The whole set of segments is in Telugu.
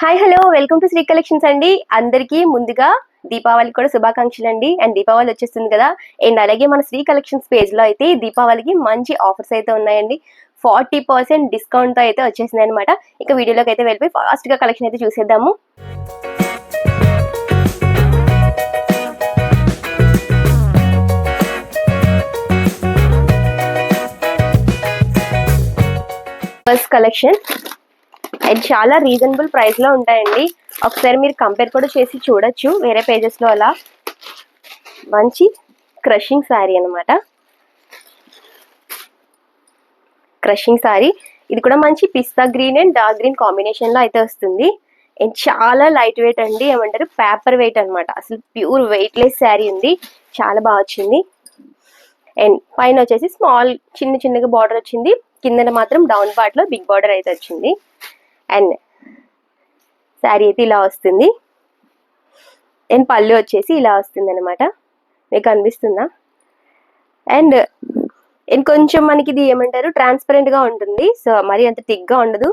Hi hello welcome to Shri collections అండి. అందరికీ ముందుగా దీపావళి కూడా శుభాకాంక్షలు అండి. అండ్ దీపావళి వచ్చేస్తుంది కదా. అండ్ అలాగే మన శ్రీ కలెక్షన్స్ పేజ్లో అయితే దీపావళికి మంచి ఆఫర్స్ అయితే ఉన్నాయండి. ఫార్టీ పర్సెంట్ డిస్కౌంట్తో అయితే వచ్చేసింది అనమాట ఇక వీడియోలోకి అయితే వెళ్ళిపోయి ఫాస్ట్గా కలెక్షన్ అయితే చూసేద్దాము. ఫస్ట్ కలెక్షన్ అండ్ చాలా రీజనబుల్ ప్రైస్లో ఉంటాయండి. ఒకసారి మీరు కంపేర్ కూడా చేసి చూడొచ్చు. వేరే పేజెస్లో అలా మంచి క్రషింగ్ శారీ అనమాట క్రషింగ్ శారీ ఇది కూడా మంచి pista green and dark green కాంబినేషన్లో అయితే వస్తుంది. అండ్ చాలా లైట్ వెయిట్ అండి. ఏమంటారు? పేపర్ వెయిట్ అనమాట అసలు ప్యూర్ వెయిట్ లెస్ శారీ ఉంది. చాలా బాగా వచ్చింది. అండ్ పైన వచ్చేసి స్మాల్ చిన్న చిన్నగా బార్డర్ వచ్చింది. కిందన మాత్రం డౌన్ పార్ట్లో బిగ్ బార్డర్ అయితే వచ్చింది. అండ్ శారీ అయితే ఇలా వస్తుంది. అండ్ పళ్ళు వచ్చేసి ఇలా వస్తుంది అనమాట మీకు అనిపిస్తుందా? అండ్ ఇంకొంచెం మనకి ఇది ఏమంటారు? ట్రాన్స్పరెంట్గా ఉంటుంది. సో మరి అంత థిక్గా ఉండదు.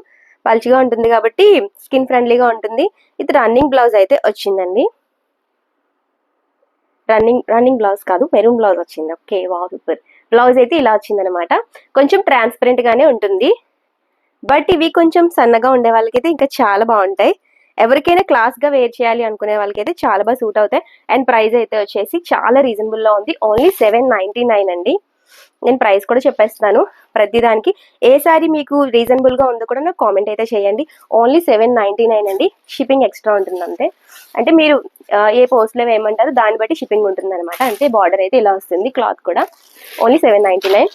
పల్చిగా ఉంటుంది కాబట్టి స్కిన్ ఫ్రెండ్లీగా ఉంటుంది. ఇది రన్నింగ్ బ్లౌజ్ అయితే వచ్చిందండి. రన్నింగ్ రన్నింగ్ బ్లౌజ్ కాదు మెరూన్ బ్లౌజ్ వచ్చింది. ఓకే వా సూపర్ బ్లౌజ్ అయితే ఇలా వచ్చింది అనమాట కొంచెం ట్రాన్స్పరెంట్గానే ఉంటుంది. బట్ ఇవి కొంచెం సన్నగా ఉండే వాళ్ళకైతే ఇంకా చాలా బాగుంటాయి. ఎవరికైనా క్లాస్గా వేర్ చేయాలి అనుకునే వాళ్ళకైతే చాలా బాగా సూట్ అవుతాయి. అండ్ ప్రైస్ అయితే వచ్చేసి చాలా రీజనబుల్లో ఉంది. ఓన్లీ సెవెన్ నైన్టీ నైన్ అండి. నేను ప్రైస్ కూడా చెప్పేస్తున్నాను ప్రతిదానికి ఏ సారీ మీకు రీజనబుల్గా ఉందో కూడా నాకు కామెంట్ అయితే చేయండి. ఓన్లీ సెవెన్ నైన్టీ నైన్ అండి. షిప్పింగ్ ఎక్స్ట్రా ఉంటుంది అంతే. అంటే మీరు ఏ పోస్ట్లో ఏమంటారు దాన్ని బట్టి షిప్పింగ్ ఉంటుంది అనమాట అంటే బార్డర్ అయితే ఇలా వస్తుంది క్లాత్ కూడా. Only seven ninety nine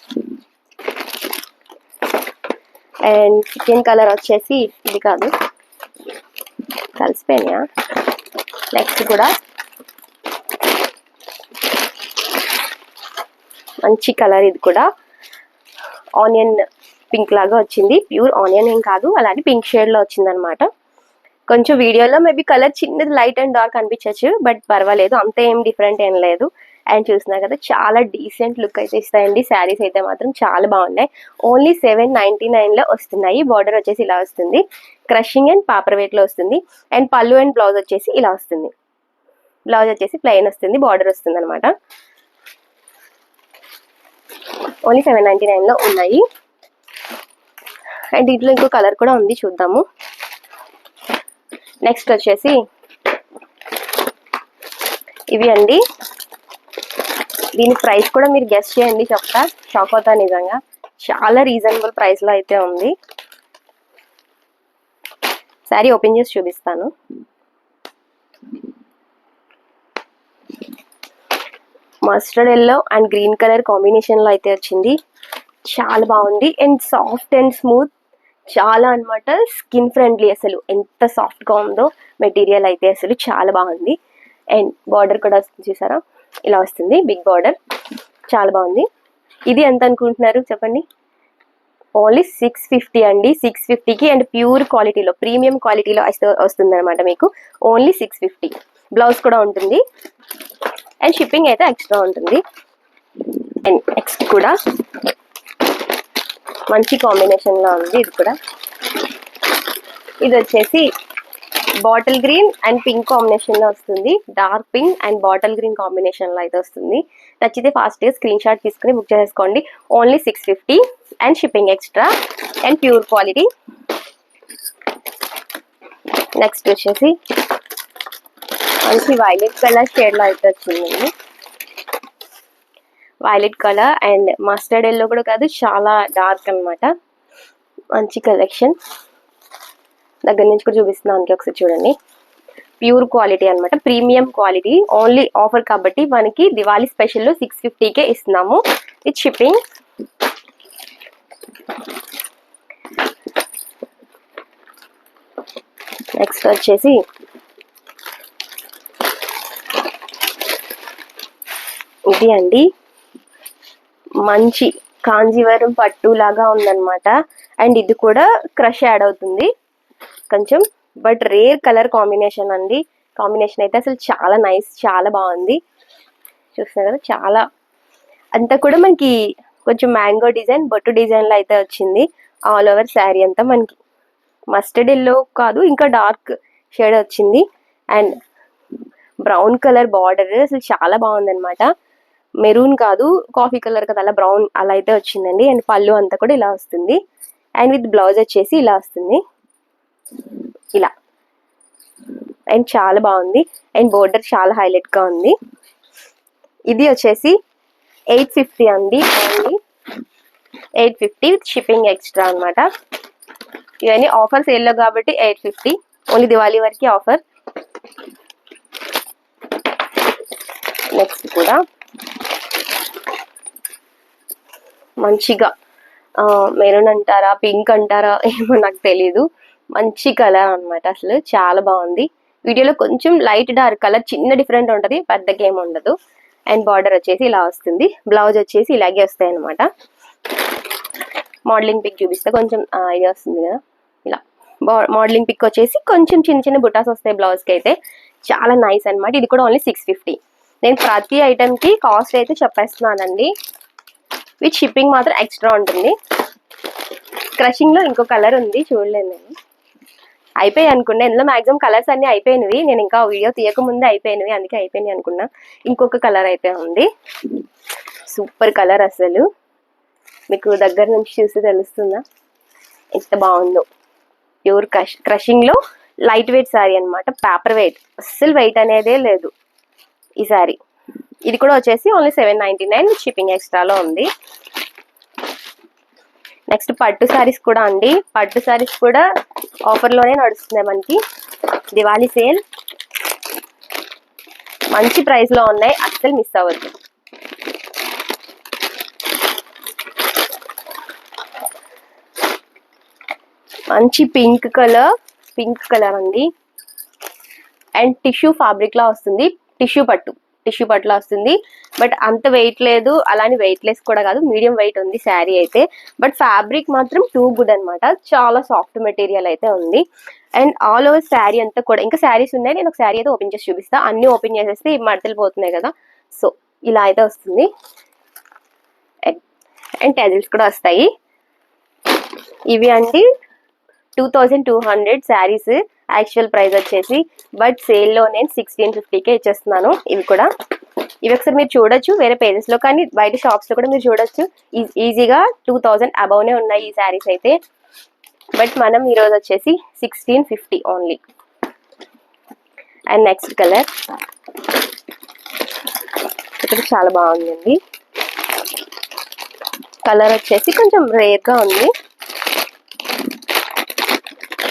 and chicken colour వచ్చేసి ఇది కాదు. కలిసిపోయినాయా? నెక్స్ట్ కూడా. మంచి కలర్ ఇది కూడా. ఆనియన్ పింక్ లాగా వచ్చింది. ప్యూర్ ఆనియన్ ఏం కాదు. అలాంటి పింక్ షేడ్లో వచ్చిందనమాట వచ్చింది అనమాట కొంచెం వీడియోలో మేబీ కలర్ చిన్నది లైట్ అండ్ డార్క్ అనిపించవచ్చు బట్ పర్వాలేదు. అంత ఏం డిఫరెంట్ ఏం లేదు. అండ్ చూసినా కదా చాలా డీసెంట్ లుక్ అయితే ఇస్తాయండి. శారీస్ అయితే మాత్రం చాలా బాగున్నాయి. ఓన్లీ సెవెన్ నైన్టీ నైన్లో వస్తున్నాయి. బార్డర్ వచ్చేసి ఇలా వస్తుంది. క్రషింగ్ అండ్ పాపర్ వెయిట్లో వస్తుంది. అండ్ పళ్ళు అండ్ బ్లౌజ్ వచ్చేసి ఇలా వస్తుంది. బ్లౌజ్ వచ్చేసి ప్లెయిన్ వస్తుంది. బార్డర్ వస్తుంది అనమాట ఓన్లీ సెవెన్ నైన్టీ నైన్లో ఉన్నాయి. అండ్ దీంట్లో ఇంకో కలర్ కూడా ఉంది. చూద్దాము. నెక్స్ట్ వచ్చేసి ఇవి అండి. దీని ప్రైస్ కూడా మీరు గెస్ట్ చేయండి చెప్తా. షాక్ అవుతా నిజంగా. చాలా రీజనబుల్ ప్రైస్లో అయితే ఉంది. శారీ ఓపెన్ చేసి చూపిస్తాను. Mustard yellow and green colour కాంబినేషన్లో అయితే వచ్చింది. చాలా బాగుంది. అండ్ సాఫ్ట్ అండ్ స్మూత్ చాలా అనమాట స్కిన్ ఫ్రెండ్లీ అసలు. ఎంత సాఫ్ట్గా ఉందో మెటీరియల్ అయితే అసలు చాలా బాగుంది. అండ్ బార్డర్ కూడా చూసారా? ఇలా వస్తుంది బిగ్ బార్డర్ చాలా బాగుంది. ఇది ఎంత అనుకుంటున్నారు చెప్పండి? ఓన్లీ సిక్స్ ఫిఫ్టీ అండి. సిక్స్ ఫిఫ్టీకి అండ్ ప్యూర్ క్వాలిటీలో ప్రీమియం క్వాలిటీలో వస్తుంది అనమాట మీకు. ఓన్లీ సిక్స్ ఫిఫ్టీ బ్లౌజ్ కూడా ఉంటుంది. అండ్ షిప్పింగ్ అయితే ఎక్స్ట్రా ఉంటుంది. అండ్ నెక్స్ట్ కూడా మంచి కాంబినేషన్లో ఉంది ఇది కూడా. ఇది వచ్చేసి బాటిల్ గ్రీన్ అండ్ పింక్ కాంబినేషన్లో వస్తుంది. Dark pink and bottle green కాంబినేషన్లో అయితే వస్తుంది. నచ్చితే ఫాస్ట్ స్క్రీన్ షాట్ తీసుకుని బుక్ చేసుకోండి. Only six fifty and shipping extra and pure quality next వచ్చేసి మంచి వైలెట్ కలర్ షేడ్లో అయితే వచ్చిందండి. Violet colour and mustard yellow కూడా కాదు చాలా డార్క్ అన్నమాట. మంచి కలెక్షన్ దగ్గర నుంచి కూడా చూపిస్తున్నాను అందుకే ఒకసారి చూడండి. ప్యూర్ క్వాలిటీ అన్నమాట. ప్రీమియం క్వాలిటీ ఓన్లీ ఆఫర్ కాబట్టి మనకి దివాళీ స్పెషల్లో సిక్స్ ఫిఫ్టీకే ఇస్తున్నాము. విత్ షిప్పింగ్ నెక్స్ట్ వచ్చేసి ఇది అండి. మంచి కాంజీవరం పట్టు లాగా ఉందన్నమాట. అండ్ ఇది కూడా క్రష్ యాడ్ అవుతుంది. కొంచెం బట్ రేర్ కలర్ కాంబినేషన్ అండి. కాంబినేషన్ అయితే అసలు చాలా నైస్ చాలా బాగుంది. చూస్తున్నారు కదా చాలా. అంతా కూడా మనకి కొంచెం మ్యాంగో డిజైన్ బొట్టు డిజైన్లో అయితే వచ్చింది. ఆల్ ఓవర్ శారీ అంతా మనకి. మస్టర్డ్ ఎల్లో కాదు ఇంకా డార్క్ షేడ్ వచ్చింది. అండ్ బ్రౌన్ కలర్ బార్డర్ అసలు చాలా బాగుందన్నమాట. మెరూన్ కాదు కాఫీ కలర్ కదా అలా బ్రౌన్ అలా అయితే వచ్చిందండి. అండ్ పళ్ళు అంతా కూడా ఇలా వస్తుంది. అండ్ విత్ బ్లౌజ్ వచ్చేసి ఇలా వస్తుంది. ఇలా. అండ్ చాలా బాగుంది. అండ్ బోర్డర్ చాలా హైలైట్గా ఉంది. ఇది వచ్చేసి ఎయిట్ ఫిఫ్టీ అండి. Only eight fifty with shipping extra అన్నమాట. ఇవన్నీ ఆఫర్ సేల్లో కాబట్టి ఎయిట్ ఫిఫ్టీ ఓన్లీ దివాళీ వరకు ఆఫర్ నెక్స్ట్ కూడా. మంచిగా మెరూన్ అంటారా పింక్ అంటారా ఏమో నాకు తెలీదు. మంచి కలర్ అనమాట అసలు చాలా బాగుంది. వీడియోలో కొంచెం లైట్ డార్క్ కలర్ చిన్న డిఫరెంట్ ఉంటుంది పెద్దగా ఏమి ఉండదు. అండ్ బార్డర్ వచ్చేసి ఇలా వస్తుంది. బ్లౌజ్ వచ్చేసి ఇలాగే వస్తాయి అనమాట మోడలింగ్ పిక్ చూపిస్తే కొంచెం ఇది వస్తుంది కదా. ఇలా. మోడలింగ్ పిక్ వచ్చేసి కొంచెం చిన్న చిన్న బుటాస్ వస్తాయి బ్లౌజ్కి అయితే. చాలా నైస్ అనమాట ఇది కూడా ఓన్లీ సిక్స్ ఫిఫ్టీ నేను ప్రతి ఐటెంకి కాస్ట్ అయితే చెప్పేస్తున్నానండి. విత్ షిప్పింగ్ మాత్రం ఎక్స్ట్రా ఉంటుంది. క్రషింగ్లో ఇంకో కలర్ ఉంది చూడలేదు నేను. అయిపోయి అనుకున్నా. ఇందులో మాక్సిమం కలర్స్ అన్ని అయిపోయినవి. నేను ఇంకా వీడియో తీయక ముందే అయిపోయినవి. అందుకే అయిపోయినాయి అనుకున్నా. ఇంకొక కలర్ అయితే ఉంది. సూపర్ కలర్ అసలు. మీకు దగ్గర నుంచి చూసి తెలుస్తుందా? ఎంత బాగుందో. ప్యూర్ క్రష్ క్రషింగ్లో లైట్ వెయిట్ శారీ అనమాట పేపర్ వెయిట్ అస్సలు వెయిట్ అనేదే లేదు ఈ శారీ ఇది కూడా వచ్చేసి only seven ninety nine shipping ఎక్స్ట్రాలో ఉంది. నెక్స్ట్ పట్టు శారీస్ కూడా అండి. పట్టు శారీస్ కూడా ఆఫర్లోనే నడుస్తున్నాయి మనకి. దివాళీ సేల్. మంచి ప్రైస్లో ఉన్నాయి. అస్సలు మిస్ అవ్వద్దు. మంచి పింక్ కలర్ పింక్ కలర్ అండి. అండ్ టిష్యూ ఫ్యాబ్రిక్ లా వస్తుంది. టిష్యూ పట్టు. టిష్యూ పట్టులా వస్తుంది. బట్ అంత వెయిట్ లేదు. అలానే వెయిట్ లెస్ కూడా కాదు. మీడియం వెయిట్ ఉంది శారీ అయితే. బట్ ఫ్యాబ్రిక్ మాత్రం టూ గుడ్ అనమాట చాలా సాఫ్ట్ మెటీరియల్ అయితే ఉంది. అండ్ ఆల్ ఓవర్ శారీ అంతా కూడా ఇంకా శారీస్ ఉన్నాయి. నేను ఒక శారీ అయితే ఓపెన్ చేసి చూపిస్తాను అన్ని ఓపెన్ చేసేస్తే మడతలు పోతున్నాయి కదా. సో ఇలా అయితే వస్తుంది. అండ్ టెజిల్స్ కూడా వస్తాయి. ఇవి అండి. Two thousand two hundred saris. Actual price వచ్చేసి బట్ సేల్లో నేను సిక్స్టీన్ ఫిఫ్టీకే ఇచ్చేస్తున్నాను. ఇవి కూడా. ఇవి ఒకసారి మీరు చూడొచ్చు వేరే పేజెస్లో. కానీ బయట షాప్స్లో కూడా మీరు చూడొచ్చు. ఈజీగా టూ థౌజండ్ అబౌవ్నే ఉన్నాయి ఈ శారీస్ అయితే. బట్ మనం ఈరోజు వచ్చేసి sixteen fifty only and next colour ఇక్కడ చాలా బాగుందండి. కలర్ వచ్చేసి కొంచెం రేర్గా ఉంది.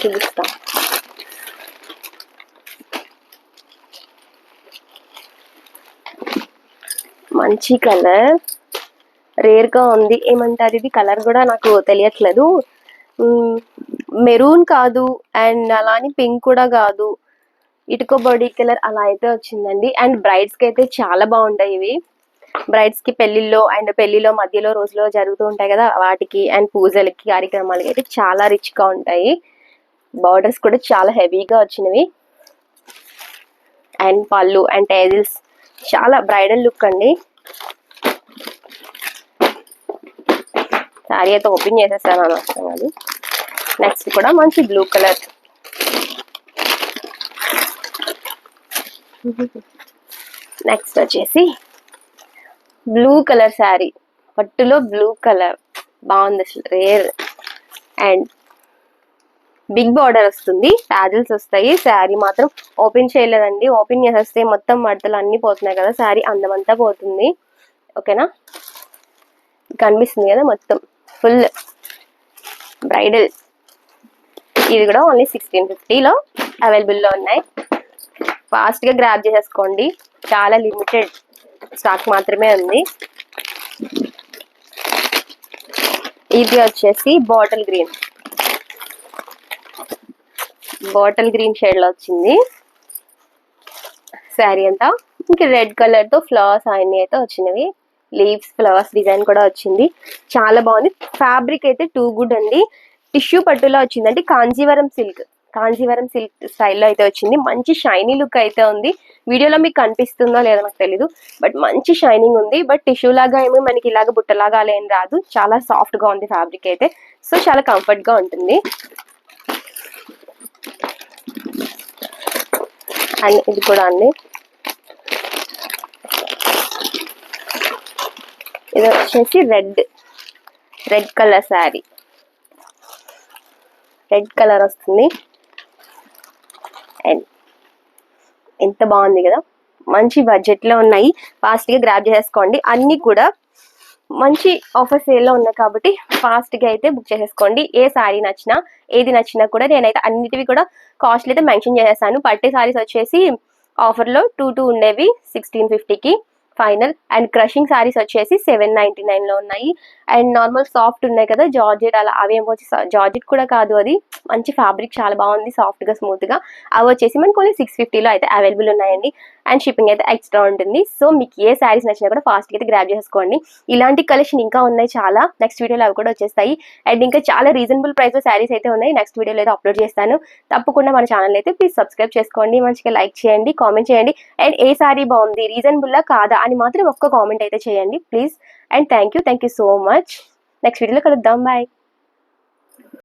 చూపిస్తాం. మంచి కలర్. రేర్గా ఉంది. ఏమంటారు? ఇది కలర్ కూడా నాకు తెలియట్లేదు. మెరూన్ కాదు అండ్ అలానే పింక్ కూడా కాదు. ఇటుక బాడీ కలర్ అలా అయితే వచ్చిందండి. అండ్ బ్రైడ్స్కి అయితే చాలా బాగుంటాయి ఇవి. బ్రైడ్స్కి పెళ్ళిళ్ళలో అండ్ పెళ్ళిలో మధ్యలో రోజులో జరుగుతూ ఉంటాయి కదా వాటికి అండ్ పూజలకి కార్యక్రమాలకి అయితే చాలా రిచ్గా ఉంటాయి. బార్డర్స్ కూడా చాలా హెవీగా వచ్చినవి. అండ్ పళ్ళు అండ్ టేజిల్స్ చాలా బ్రైడల్ లుక్ అండి. శారీ అయితే ఓపెన్ చేసేసాను అనవసరం అది. నెక్స్ట్ కూడా మంచి బ్లూ కలర్. నెక్స్ట్ వచ్చేసి బ్లూ కలర్ శారీ పట్టులో బ్లూ కలర్. బాగుంది అసలు. రేర్ అండ్ బిగ్ బార్డర్ వస్తుంది. టాజిల్స్ వస్తాయి. శారీ మాత్రం ఓపెన్ చేయలేదండి. ఓపెన్ చేసేస్తే మొత్తం మడతలు అన్ని పోతున్నాయి కదా. శారీ అందమంతా పోతుంది. ఓకేనా? కనిపిస్తుంది కదా మొత్తం. ఫుల్ బ్రైడల్ ఇది కూడా ఓన్లీ సిక్స్టీన్ ఫిఫ్టీలో అవైలబుల్లో ఉన్నాయి. ఫాస్ట్గా గ్రాప్ చేసేసుకోండి. చాలా లిమిటెడ్ స్టాక్ మాత్రమే ఉంది. ఇది వచ్చేసి బాటిల్ గ్రీన్ బాటిల్ గ్రీన్ షేడ్లో వచ్చింది. శారీ అంతా. ఇంకా రెడ్ కలర్తో ఫ్లవర్స్ అవన్నీ అయితే వచ్చినవి. లీవ్స్ ఫ్లవర్స్ డిజైన్ కూడా వచ్చింది. చాలా బాగుంది. ఫ్యాబ్రిక్ అయితే టూ గుడ్ అండి. టిష్యూ పట్టులో వచ్చింది. అంటే కాంజీవరం సిల్క్. కాంజీవరం సిల్క్ స్టైల్లో అయితే వచ్చింది. మంచి షైనీ లుక్ అయితే ఉంది. వీడియోలో మీకు కనిపిస్తుందో లేదో నాకు తెలీదు. బట్ మంచి షైనింగ్ ఉంది. బట్ టిష్యూ లాగా ఏమి మనకి ఇలాగ బుట్టలాగా అలా ఏం రాదు. చాలా సాఫ్ట్గా ఉంది ఫ్యాబ్రిక్ అయితే. సో చాలా కంఫర్ట్గా ఉంటుంది. అండ్ ఇది కూడా అండి ఇది వచ్చేసి red red colour sari. Red colour వస్తుంది. అండ్ ఎంత బాగుంది కదా. మంచి బడ్జెట్లో ఉన్నాయి. ఫాస్ట్గా గ్రాప్ చేసేసుకోండి. అన్ని కూడా మంచి ఆఫర్ సేల్లో ఉన్నాయి కాబట్టి ఫాస్ట్గా అయితే బుక్ చేసేసుకోండి. ఏ శారీ నచ్చినా ఏది నచ్చినా కూడా నేనైతే అన్నిటివి కూడా కాస్ట్లు అయితే మెన్షన్ చేసేసాను పట్టే సారీస్ వచ్చేసి ఆఫర్లో టూ టూ ఉండేవి సిక్స్టీన్ ఫిఫ్టీకి ఫైనల్ అండ్ క్రషింగ్ సారీస్ వచ్చేసి సెవెన్ నైన్టీ నైన్లో ఉన్నాయి. అండ్ నార్మల్ సాఫ్ట్ ఉన్నాయి కదా జార్జెట్ అలా అవి ఏమో వచ్చి జార్జెట్ కూడా కాదు అది. మంచి ఫ్యాబ్రిక్ చాలా బాగుంది సాఫ్ట్గా స్మూత్గా అవి వచ్చేసి మనకు కొన్ని సిక్స్ ఫిఫ్టీలో అయితే అవైలబుల్ ఉన్నాయండి. అండ్ షిప్పింగ్ అయితే ఎక్స్ట్రా ఉంటుంది. సో మీకు ఏ శారీస్ నచ్చినా కూడా ఫాస్ట్గా అయితే గ్రాప్ చేసుకోండి ఇలాంటి కలెక్షన్ ఇంకా ఉన్నాయి చాలా. నెక్స్ట్ వీడియోలో అవి కూడా వచ్చేస్తాయి. అండ్ ఇంకా చాలా రీజనబుల్ ప్రైస్ శారీస్ అయితే ఉన్నాయి. నెక్స్ట్ వీడియోలో అయితే అప్లోడ్ చేస్తాను. తప్పకుండా మన ఛానల్ అయితే ప్లీజ్ సబ్స్క్రైబ్ చేసుకోండి. మంచిగా లైక్ చేయండి కామెంట్ చేయండి. అండ్ ఏ శారీ బాగుంది రీజనబుల్లా కాదా అని మాత్రం ఒక్క కామెంట్ అయితే చేయండి. Please and thank you thank you so much next వీడియోలో కలుద్దాం. బాయ్